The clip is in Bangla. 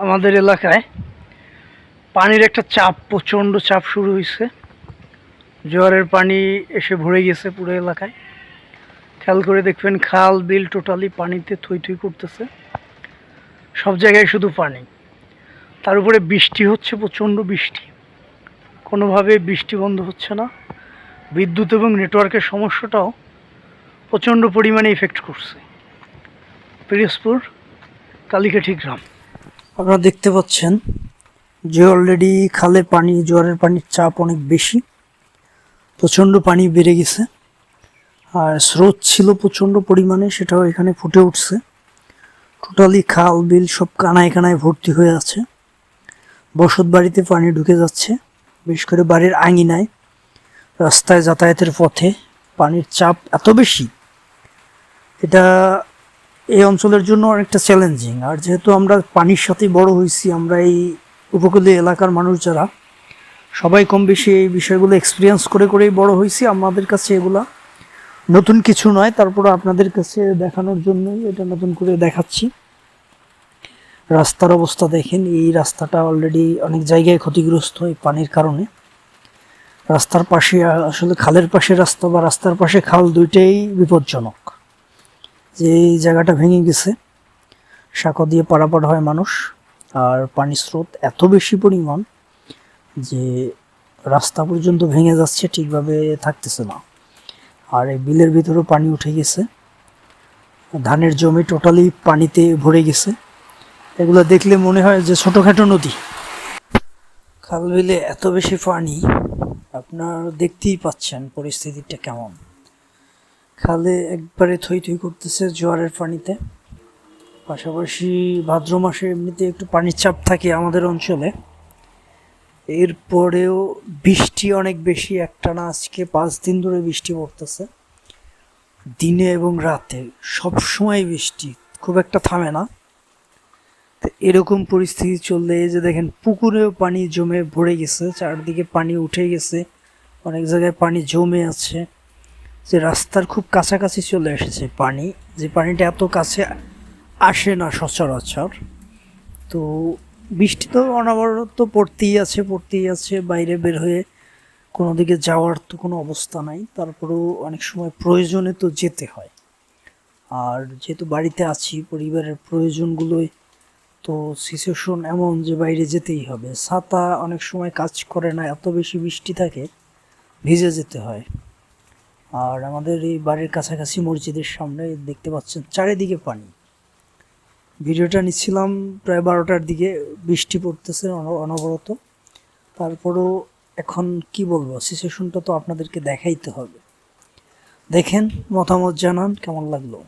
আমাদের এলাকায় পানির একটা চাপ, প্রচণ্ড চাপ শুরু হয়েছে। জোয়ারের পানি এসে ভরে গেছে পুরো এলাকায়। খেয়াল করে দেখবেন খাল, বিল টোটালি পানিতে থই থই করতেছে। সব জায়গায় শুধু পানি। তার উপরে বৃষ্টি হচ্ছে, প্রচণ্ড বৃষ্টি। কোনোভাবে বৃষ্টি বন্ধ হচ্ছে না। বিদ্যুৎ এবং নেটওয়ার্কের সমস্যাটাও প্রচণ্ড পরিমাণে ইফেক্ট করছে। পিরোজপুর, কালিকাঠি গ্রাম। আপনারা দেখতে পাচ্ছেন যে অলরেডি খালে পানি, জোয়ারের পানির চাপ অনেক বেশি। প্রচণ্ড পানি বেড়ে গেছে। আর স্রোত ছিল প্রচণ্ড পরিমাণে, সেটাও এখানে ফুটে উঠছে। টোটালি খাল, বিল সব কানায় কানায় ভর্তি হয়ে আছে। বসত বাড়িতে পানি ঢুকে যাচ্ছে, বিশেষ করে বাড়ির আঙিনায়। রাস্তায় যাতায়াতের পথে পানির চাপ এত বেশি। এটা এই অঞ্চলের জন্য অনেকটা চ্যালেঞ্জিং আর যেহেতু আমরা পানির সাথে বড় হয়েছি, আমরা এই উপকূলীয় এলাকার মানুষ যারা, সবাই কম বেশি এই বিষয়গুলো এক্সপিরিয়েন্স করে করেই বড় হয়েছি। আমাদের কাছে এগুলা নতুন কিছু নয় তারপরে আপনাদের কাছে দেখানোর জন্যই এটা নতুন করে দেখাচ্ছি। রাস্তার অবস্থা দেখেন, এই রাস্তাটা অলরেডি অনেক জায়গায় ক্ষতিগ্রস্ত এই পানির কারণে। রাস্তার পাশে, আসলে খালের পাশে রাস্তা বা রাস্তার পাশে খাল দুইটাই বিপজ্জনক। যে এই জায়গাটা ভেঙে গেছে, সাঁকো দিয়ে পারাপার হয় মানুষ, আর পানির স্রোত এত বেশি পরিমাণ যে রাস্তা পর্যন্ত ভেঙে যাচ্ছে, ঠিকভাবে থাকতেছে না। আর এই বিলের ভিতরেও পানি উঠে গেছে। ধানের জমি টোটালি পানিতে ভরে গেছে। এগুলো দেখলে মনে হয় যে ছোটোখাটো নদী। খাল বিলে এত বেশি পানি, আপনার দেখতেই পাচ্ছেন পরিস্থিতিটা কেমন। খালে একবারে থই থই করতেছে জোয়ারের পানিতে। পাশাপাশি ভাদ্র মাসে এমনিতে একটু পানির চাপ থাকে আমাদের অঞ্চলে। এরপরেও বৃষ্টি অনেক বেশি, একটানা আজকে পাঁচ দিন ধরে বৃষ্টি পড়তেছে। দিনে এবং রাতে সব সময় বৃষ্টি, খুব একটা থামে না। তো এরকম পরিস্থিতি চললে এই যে দেখেন, পুকুরেও পানি জমে ভরে গেছে, চারদিকে পানি উঠে গেছে, অনেক জায়গায় পানি জমে আছে। যে রাস্তার খুব কাছাকাছি চলে এসেছে পানি, যে পানিটা এত কাছে আসে না সচরাচর। তো বৃষ্টি তো অনবরত পড়তেই আছে পড়তেই আছে, বাইরে বের হয়ে কোনো দিকে যাওয়ার তো কোনো অবস্থা নাই, তারপরেও অনেক সময় প্রয়োজনে তো যেতে হয়। আর যেহেতু বাড়িতে আছি, পরিবারের প্রয়োজনগুলোই, তো সিচুয়েশন এমন যে বাইরে যেতেই হবে। ছাতা অনেক সময় কাজ করে না, এত বেশি বৃষ্টি থাকে, ভিজে যেতে হয়। আর আমাদের এই বাড়ির কাছাকাছি মসজিদের সামনে দেখতে পাচ্ছেন চারিদিকে পানি। ভিডিওটা নিচ্ছিলাম প্রায় বারোটার দিকে, বৃষ্টি পড়তেছে অন- অনবরত। তারপরও এখন কি বলব সিচুয়েশনটা তো আপনাদেরকে দেখাইতে হবে। দেখেন, মতামত জানান, কেমন লাগল?